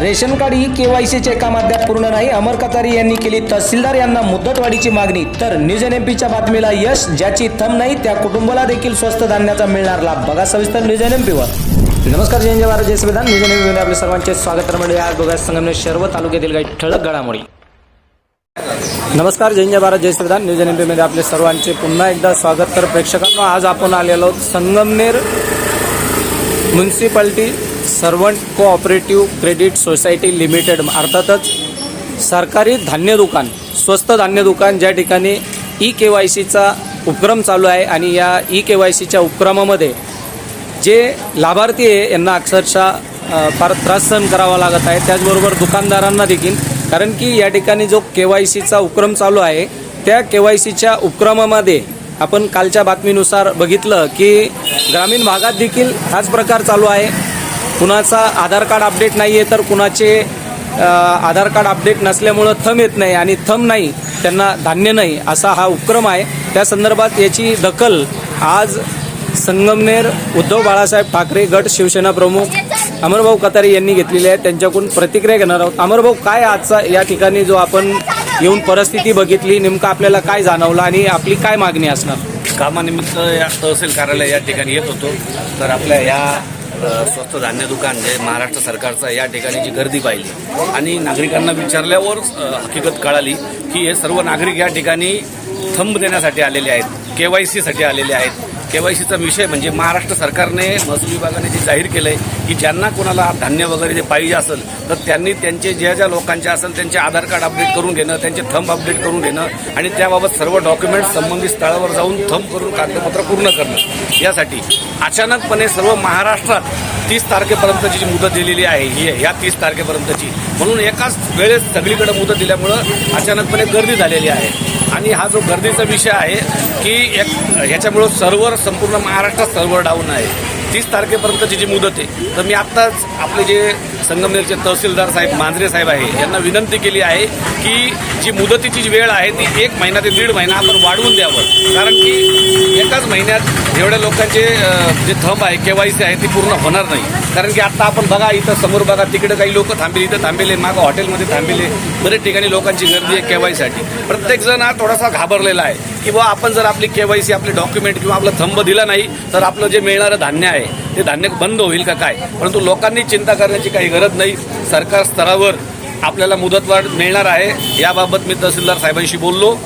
Ration card ही केवायसीचे काम अद्याप पूर्ण नाही. अमर कतारी यांनी केली तहसीलदार यांना मुदतवाढीची मागणी. तर न्यूज एन एम पीच्या बातमीला यश ज्याची थम नाही त्या कुटुंबाला देखील स्वस्त धान्याचा मिळणार लाभ बघा सविस्तर न्यूज एन नमस्कार जय जय जय संविधान. न्यूज एन आपले सर्वांचे स्वागत. मंडळी म्हणजे आज बघा संगमनेर शर्व तालुक्यातील काही ठळक घडामोडी. नमस्कार जय भारत जय संविधान. न्यूज एन एम आपले सर्वांचे पुन्हा एकदा स्वागत. तर प्रेक्षकांना आज आपण आलेलो Sangamner municipality servant cooperative credit society limited अर्थातच सरकारी धान्य दुकान स्वस्त धान्य दुकान ज्या ठिकाणी ई के वाय सीचा उपक्रम चालू आहे आणि या ई के वाय सीच्या उपक्रमामध्ये जे लाभार्थी आहे यांना अक्षरशः फार त्रास सहन करावा लागत आहे. त्याचबरोबर दुकानदारांना देखील कारण की या ठिकाणी जो के वाय सीचा उपक्रम चालू आहे त्या के वाय सीच्या उपक्रमामध्ये आपण कालच्या बातमीनुसार बघितलं की ग्रामीण भागात देखील हाच प्रकार चालू आहे. कुणाचा आधार कार्ड अपडेट नाही आहे तर कुणाचे आधार कार्ड अपडेट नसल्यामुळं थम येत नाही आणि थम नाही त्यांना धान्य नाही असा हा उपक्रम आहे. त्या संदर्भात याची दखल आज संगमनेर उद्धव बाळासाहेब ठाकरे गट शिवसेना प्रमुख अमरभाऊ कतारे यांनी घेतलेली आहे. त्यांच्याकडून प्रतिक्रिया घेणार आहोत. अमरभाऊ काय आजचा या ठिकाणी जो आपण येऊन परिस्थिती बघितली नेमकं आपल्याला काय जाणवलं आणि आपली काय मागणी असणार? कामानिमित्त या तहसील कार्यालय या ठिकाणी येत होतो. तर आपल्या या स्वस्त धान्य दुकान जे महाराष्ट्र सरकारचं या ठिकाणी जी गर्दी पाहिली. आणि नागरिकांना विचारल्यावर हकीकत कळाली की हे सर्व नागरिक या ठिकाणी थंब देण्यासाठी आलेले आहेत के वाय सीसाठी आलेले आहेत. के वाय सीचा विषय म्हणजे महाराष्ट्र सरकारने महसूल विभागाने जे जाहीर केलं आहे की ज्यांना कोणाला धान्य वगैरे जे पाहिजे असेल तर त्यांनी त्यांचे ज्या ज्या लोकांचे असेल त्यांचे आधार कार्ड अपडेट करून घेणं त्यांचे थंब अपडेट करून घेणं आणि त्याबाबत सर्व डॉक्युमेंट संबंधित स्थळावर जाऊन थंब करून कागदपत्र पूर्ण करणं. यासाठी अचानकपणे सर्व महाराष्ट्रात तीस तारखेपर्यंतची जी मुदत दिलेली आहे ही या तीस तारखेपर्यंतची. म्हणून एकाच वेळेस सगळीकडे मुदत दिल्यामुळं अचानकपणे गर्दी झालेली आहे. आणि हा जो गर्दीचा विषय आहे की एक ह्याच्यामुळं सर्व्हर संपूर्ण महाराष्ट्रात सर्व्हर डाऊन आहे. तीस तारखेपर्यंतची जी मुदत आहे तर मी आत्ताच आपले जे संगमनेरचे तहसीलदार साहेब मांजरे साहेब आहे यांना विनंती केली आहे की जी मुदतीची जी वेळ आहे ती एक महिना ते दीड महिना आपण वाढवून द्यावं. कारण की एकाच महिन्यात एवढ्या लोकांचे जे थंब आहे केवायसी आहे ती पूर्ण होणार नाही. कारण की आता आपण बघा इथं समोर बघा तिकडे काही लोक थांबेले इथं थांबेले मागं हॉटेलमध्ये थांबेले बरेच ठिकाणी लोकांची गर्दी आहे केवायसाठी प्रत्येक जण हा थोडासा घाबरलेला आहे. की बुवा आपण जर आपली केवायसी आपले डॉक्युमेंट किंवा आपलं थंब दिला नाही तर आपलं जे मिळणारं धान्य आहे ते धान्य बंद होईल का काय? परंतु लोकांनी चिंता करण्याची काही गरज नाही. सरकार स्तरावर आपल्याला मुदतवाढ मिळणार आहे. याबाबत मी तहसीलदार साहेबांशी बोललो.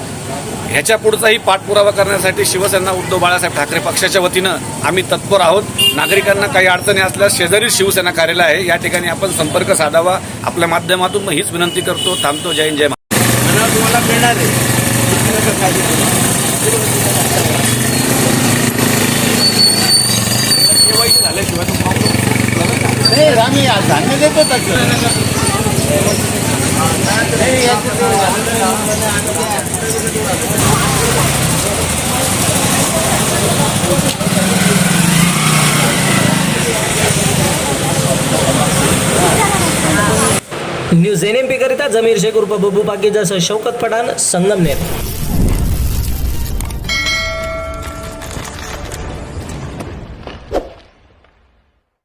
ह्याच्या पुढचाही पाठपुरावा करण्यासाठी शिवसेना उद्धव बाळासाहेब ठाकरे पक्षाच्या वतीनं आम्ही तत्पर आहोत. नागरिकांना काही अडचणी असल्यास शेजारी शिवसेना कार्यालय आहे. या ठिकाणी आपण संपर्क साधावा. आपल्या माध्यमातून मग हीच विनंती करतो. थांबतो. जय हिंद, जय तुम्हाला मिळणार आहे. आम्ही धान्य देतो तसं न्यूज एन एम पी करिता जमीर शेख उर्फ बबू पाकीजा शौकत पठाण संगमनेर.